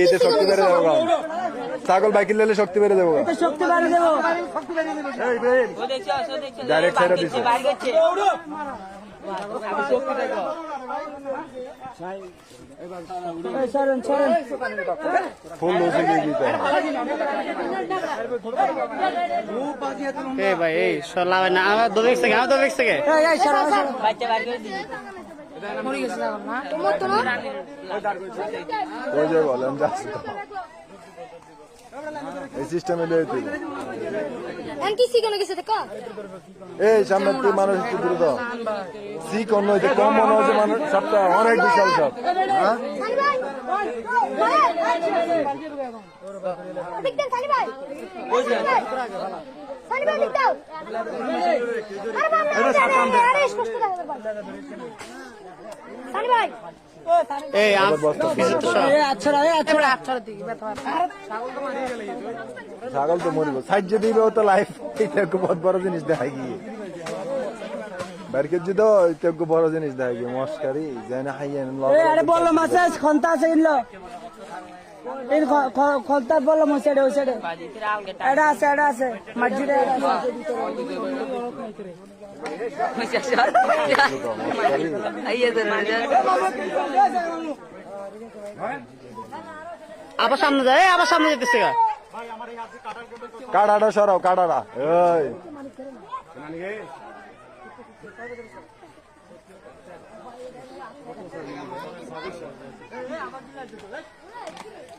এতে শক্তি বেড়ে যাব গা। ছাগল বাইকের লেলে শক্তি বেড়ে। শক্তি দেবো ফুল গিয়ে দিতে এ ভাই এই সরলা না আমার দোবেক থেকে আমার দোবেক থেকে। এই এই সরেন সরেন ওই যে বলেন যাচ্ছি এই সিস্টেমে লিয়ে তুই এমন কি শিখানো গেছে দেখো। এই সামনে তুই মানুষ একটু দ্রুত সি কোন হইতে কম মনে হচ্ছে মানুষ সবটা অনেক বিশাল সব। হ্যাঁ? সানি ভাই দেখতেন সানি সানি ভাই দেখতাও আরে বাবা আরে স্পষ্ট দেখা যাবে সানি ভাই এই আচ্ছা আচ্ছা। ছাগল তো মরিব। সাহায্য দিবে ও তো লাইফ এটা বহুত বড় জিনিস দেখি গিয়ে। বারকের যদি এটা বড় জিনিস দেখা গিয়ে। মস্কারি জানা হাইয়েন আরে বলল মাছে খন্তা আছে ইল্লো এই খন্তা বলল মাছে এটা ওই সাইডে এটা আছে এটা আছে। মসজিদে আবার সামনে যায় আবার সামনে যেতেছে গা। কাড়াটা সরাও কাড়াটা এই।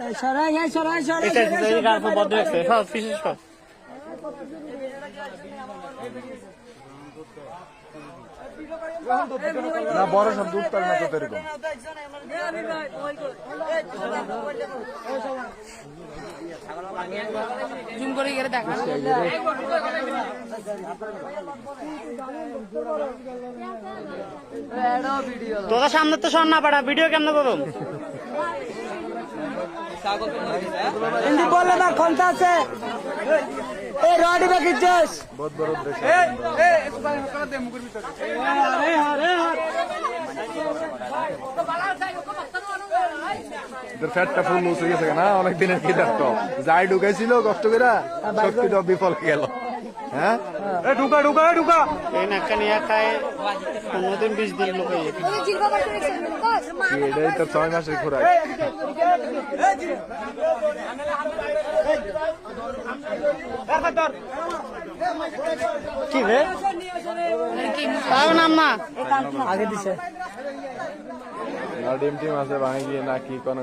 এই সরাই এই সরাই সরাই এটা এই গার উপর বদ্ধ রাখছে সব পিছু সব না বড় সব দুধ পারে না দৃশ্য তোর ফ্যাটটা ফুল গেছে না অনেক দিনের কি দেখতো যাই ঢুকাইছিল কষ্ট করে তো বিফল গেল। হ্যাঁ? ঢুকা ঢুকা ঢুকা। এই নাক্কা নিয়ে খায় পনেরো দিন বিশ দিন লোক এটাই তো ছয় মাসের খোরাক। কি রে? পাও নাম না আগে দিছে। না ডিম টিম আছে ভাঙি গিয়ে না কি কোনো